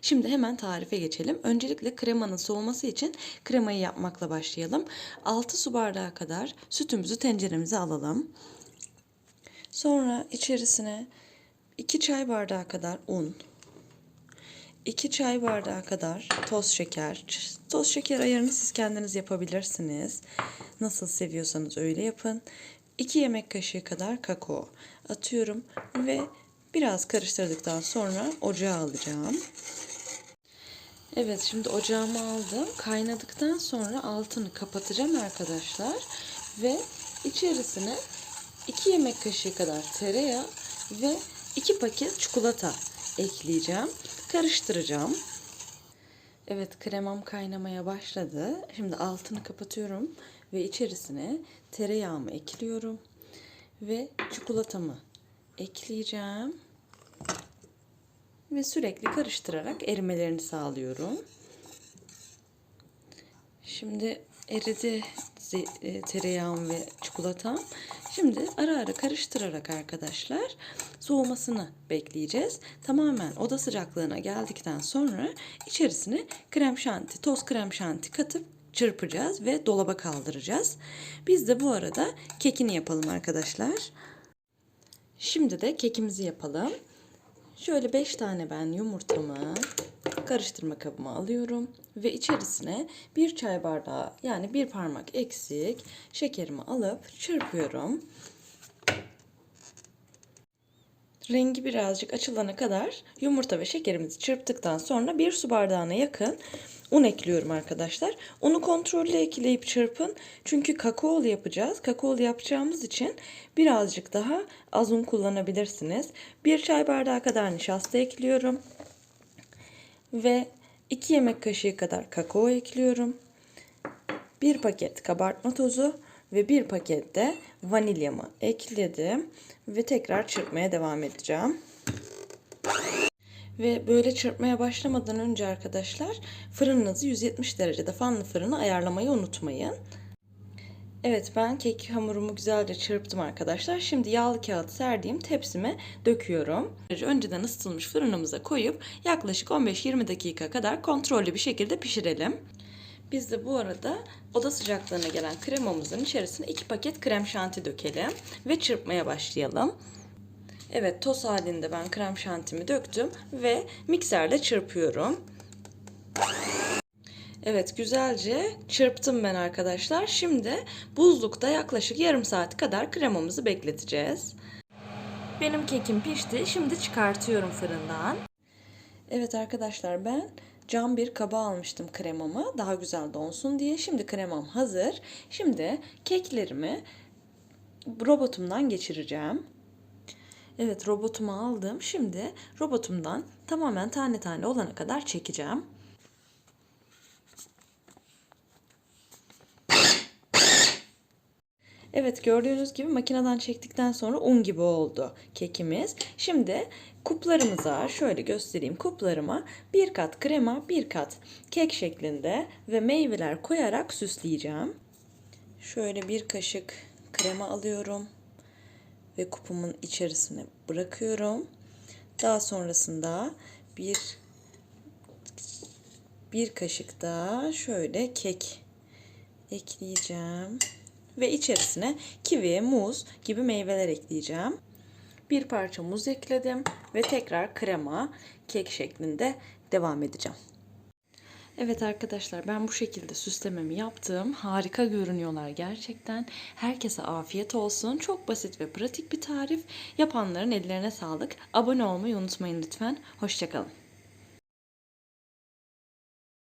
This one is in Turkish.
Şimdi hemen tarife geçelim. Öncelikle kremanın soğuması için kremayı yapmakla başlayalım. 6 su bardağı kadar sütümüzü tenceremize alalım. Sonra içerisine 2 çay bardağı kadar un, 2 çay bardağı kadar toz şeker. Toz şeker ayarını siz kendiniz yapabilirsiniz. Nasıl seviyorsanız öyle yapın. 2 yemek kaşığı kadar kakao atıyorum ve biraz karıştırdıktan sonra ocağa alacağım. Evet şimdi ocağıma aldım. Kaynadıktan sonra altını kapatacağım arkadaşlar. Ve içerisine 2 yemek kaşığı kadar tereyağı ve 2 paket çikolata ekleyeceğim. Karıştıracağım. Evet kremam kaynamaya başladı. Şimdi altını kapatıyorum ve içerisine tereyağımı ekliyorum ve çikolatamı ekleyeceğim ve sürekli karıştırarak erimelerini sağlıyorum. Şimdi eridi e, tereyağım ve çikolatam. Şimdi ara ara karıştırarak arkadaşlar soğumasını bekleyeceğiz. Tamamen oda sıcaklığına geldikten sonra içerisine krem şanti, toz krem şanti katıp çırpacağız ve dolaba kaldıracağız. Biz de bu arada kekini yapalım arkadaşlar. Şimdi de kekimizi yapalım. Şöyle 5 tane ben yumurtamı karıştırma kabıma alıyorum ve içerisine bir çay bardağı yani bir parmak eksik şekerimi alıp çırpıyorum. Rengi birazcık açılana kadar yumurta ve şekerimizi çırptıktan sonra bir su bardağına yakın un ekliyorum arkadaşlar. Unu kontrollü ekleyip çırpın. Çünkü kakaolu yapacağız. Kakaolu yapacağımız için birazcık daha az un kullanabilirsiniz. Bir çay bardağı kadar nişasta ekliyorum. Ve 2 yemek kaşığı kadar kakao ekliyorum. 1 paket kabartma tozu ve 1 paket de vanilyamı ekledim ve tekrar çırpmaya devam edeceğim. Ve böyle çırpmaya başlamadan önce arkadaşlar fırınınızı 170 derecede fanlı fırına ayarlamayı unutmayın. Evet ben kek hamurumu güzelce çırptım arkadaşlar. Şimdi yağlı kağıt serdiğim tepsime döküyorum. Önceden ısıtılmış fırınımıza koyup yaklaşık 15-20 dakika kadar kontrollü bir şekilde pişirelim. Biz de bu arada oda sıcaklığına gelen kremamızın içerisine 2 paket krem şanti dökelim ve çırpmaya başlayalım. Evet toz halinde ben krem şantimi döktüm ve mikserle çırpıyorum. Evet güzelce çırptım ben arkadaşlar. Şimdi buzlukta yaklaşık yarım saat kadar kremamızı bekleteceğiz. Benim kekim pişti. Şimdi çıkartıyorum fırından. Evet arkadaşlar ben cam bir kaba almıştım kremamı daha güzel donsun diye. Şimdi kremam hazır. Şimdi keklerimi robotumdan geçireceğim. Evet robotumu aldım. Şimdi robotumdan tamamen tane tane olana kadar çekeceğim. Evet gördüğünüz gibi makineden çektikten sonra un gibi oldu kekimiz. Şimdi kuplarımıza şöyle göstereyim kuplarıma bir kat krema bir kat kek şeklinde ve meyveler koyarak süsleyeceğim. Şöyle bir kaşık krema alıyorum ve kupumun içerisine bırakıyorum. Daha sonrasında bir bir kaşık daha şöyle kek ekleyeceğim ve içerisine kivi, muz gibi meyveler ekleyeceğim. Bir parça muz ekledim ve tekrar krema, kek şeklinde devam edeceğim. Evet arkadaşlar ben bu şekilde süslememi yaptım. Harika görünüyorlar gerçekten. Herkese afiyet olsun. Çok basit ve pratik bir tarif. Yapanların ellerine sağlık. Abone olmayı unutmayın lütfen. Hoşçakalın.